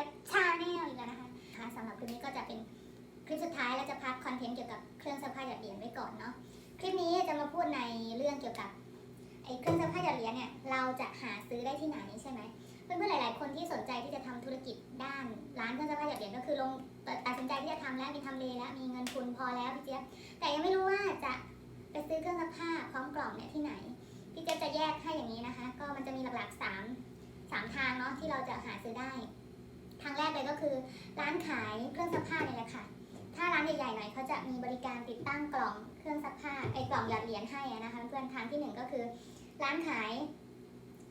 ียบชาแนลอีกแล้วนะคะคะสำหรับคลิปนี้ก็จะเป็นคลิปสุดท้ายแล้วจะพักคอนเทนต์เกี่ยวกับเครื่องเสื้อผ้าหยาดเหรียญไว้ก่อนเนาะคลิปนี้จะมาพูดในเรื่องเกี่ยวกับไอ้เครื่องเสื้อผ้าหยาดเหรียญเนี่ยเราจะหาซื้อได้ที่ไหนใช่ไหมเพื่อนๆหลาย ๆ คนที่สนใจที่จะทำธุรกิจด้านร้านเครื่องเสื้อผ้าหยาดเหรียญก็คือลงตัดสินใจที่จะทำแล้วมีทำเลแล้วมีเงินทุนพอแล้วพี่เจี๊ยบแต่ยังไม่รู้ว่าจะไปซื้อเครื่องเสื้อผ้าพร้อมกล่องเนี่ยที่ไหนพี่เจี๊ยบจะแยกให้อย่างนี้นะคะ ก็มันจะมีหลักๆ3 3ทางเนาะที่เราจะหาซื้อได้ ทางแรกเลยก็คือ ร้านขายเครื่องซักผ้าเนี่ยแหละค่ะ ถ้าร้านใหญ่ๆหน่อยเขาจะมีบริการติดตั้งกล่องเครื่องซักผ้าไอ้กล่องหยอดเหรียญให้นะคะ เพื่อนทางที่หนึ่งก็คือ ร้านขาย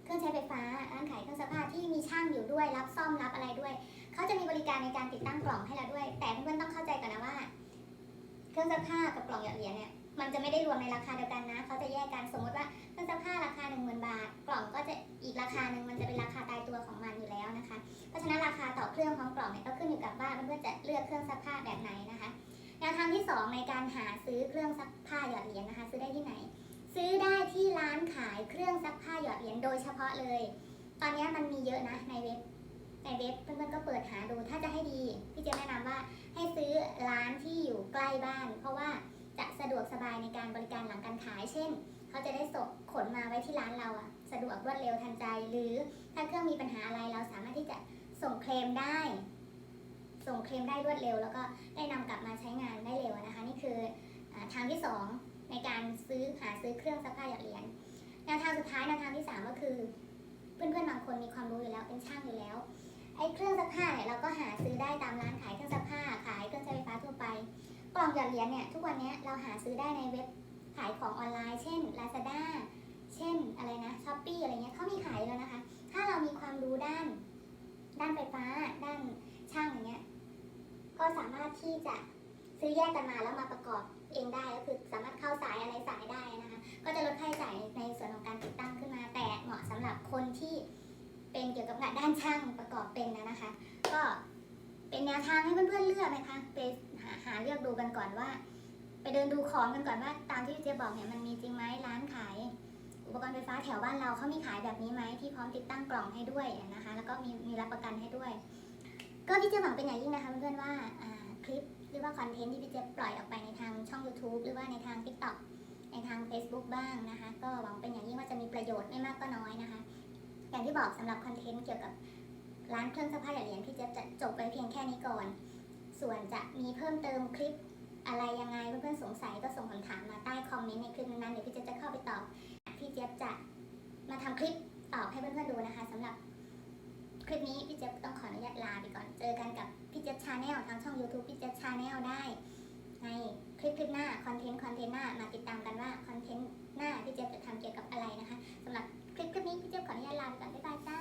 เครื่องใช้ไฟฟ้า ร้านขายเครื่องซักผ้าที่มีช่างอยู่ด้วย รับซ่อมรับอะไรด้วย เขาจะมีบริการในการติดตั้งกล่องให้เราด้วย แต่เพื่อนๆต้องเข้าใจก่อนนะว่า เครื่องซักผ้ากับกล่องหยอดเหรียญเนี่ยมันจะไม่ได้รวมในราคาเดียวกันนะ เขาจะแยกกันสมมติว่าเครื่องซักผ้าราคา1 0,000 บาท กล่องก็จะอีกราคาหนึ่งมันจะเป็นรา เครื่องพร้อมกล่องเนี่ยก็ขึ้นอยู่กับว่าเพื่อนจะเลือกเครื่องซักผ้าแบบไหนนะคะแนวทางที่ 2 ในการหาซื้อเครื่องซักผ้าหยอดเหรียญนะคะ ซื้อได้ที่ไหน ซื้อได้ที่ร้านขายเครื่องซักผ้าหยอดเหรียญโดยเฉพาะเลย ตอนนี้มันมีเยอะนะในเว็บในเว็บเพื่อนๆก็เปิดหาดูถ้าจะให้ดีพี่เจะแนะนำว่าให้ซื้อร้านที่อยู่ใกล้บ้าน เพราะว่าจะสะดวกสบายในการบริการหลังการขาย เช่น เขาจะได้ส่งขนมาไว้ที่ร้านเราอะสะดวกรวดเร็วทันใจ หรือถ้าเครื่องมีปัญหาอะไรเราสามารถที่จะ ส่งเคลมได้ ส่งเคลมได้รวดเร็ว แล้วก็ได้นำกลับมาใช้งานได้เร็วนะคะ นี่คืออทางที่ 2 ในการซื้อหาซื้อเครื่องซักผ้าหยอดเหรียญแนวทางสุดท้ายแนวทางที่ 3 ก็คือ เพื่อนๆบางคนมีความรู้อยู่แล้วเป็นช่างอยู่แล้วไอ้เครื่องซักผ้าเนี่ยเราก็หาซื้อได้ตามร้านขายเครื่องซักผ้าขายเครื่องใช้ไฟฟ้าทั่วไปกล่องหยอดเหรียญเนี่ยทุกวันนี้เราหาซื้อได้ในเว็บขายของออนไลน์ เช่น Lazada เช่นอะไรนะ s h อ p e e อะไรเงี้ยเขามีขายอยู่แล้วนะคะ ถ้าเรามีความรู้ด้าน ด้านไฟฟ้า ด้านช่างอย่างเงี้ยก็สามารถที่จะซื้อแยกกันมาแล้วมาประกอบเองได้ก็คือสามารถเข้าสายอะไรสายได้นะคะ ก็จะลดค่าใช้จ่ายในส่วนของการติดตั้งขึ้นมา แต่เหมาะสำหรับคนที่เป็นเกี่ยวกับด้านช่างประกอบเป็นนะนะคะ ก็เป็นแนวทางให้เพื่อนๆเลือกนะคะไปหาหาเลือกดูกันก่อนว่า ไปเดินดูของกันก่อนว่า ตามที่เจ๊บอกเนี่ยมันมีจริงไหมร้านขาย อุปกรณ์ไฟฟ้าแถวบ้านเราเขามีขายแบบนี้ไหมที่พร้อมติดตั้งกล่องให้ด้วยนะคะ แล้วก็มีมีรับประกันให้ด้วย ก็พี่เจ๊หวังเป็นอย่างยิ่งนะคะเพื่อนๆว่าคลิปหรือว่าคอนเทนต์ที่พี่เจ๊ปล่อยออกไปในทางช่อง YouTube หรือว่าในทาง TikTok ในทาง Facebook บ้างนะคะ ก็หวังเป็นอย่างยิ่งว่าจะมีประโยชน์ไม่มากก็น้อยนะคะ อย่างที่บอกสำหรับคอนเทนต์เกี่ยวกับร้านเครื่องซักผ้าหยอดเหรียญพี่เจ๊จะจบไว้เพียงแค่นี้ก่อน ส่วนจะมีเพิ่มเติมคลิปอะไรยังไงเพื่อนๆสงสัยก็ส่งคำถามมาใต้คอมเมนต์ในคลิปนั้นเดี๋ยวพี่เจ๊จะเข้าไปตอบ จี๊ยบจะมาทำคลิปตอบให้เพื่อนๆดูนะคะ สำหรับคลิปนี้พี่เจี๊ยบต้องขออนุญาตลาไปก่อนเจอกันกับพี่เจี๊ยบชาแนลทางช่อง YouTube พี่เจี๊ยบชาแนลได้ ในคลิปคลิปหน้าคอนเทนต์คอนเทนต์หน้ามาติดตามกันว่าคอนเทนต์หน้าพี่เจี๊ยบจะทำเกี่ยวกับอะไรนะคะ สำหรับคลิปคลิปนี้พี่เจี๊ยบขออนุญาตลาไปก่อนบ๊ายบายจ้า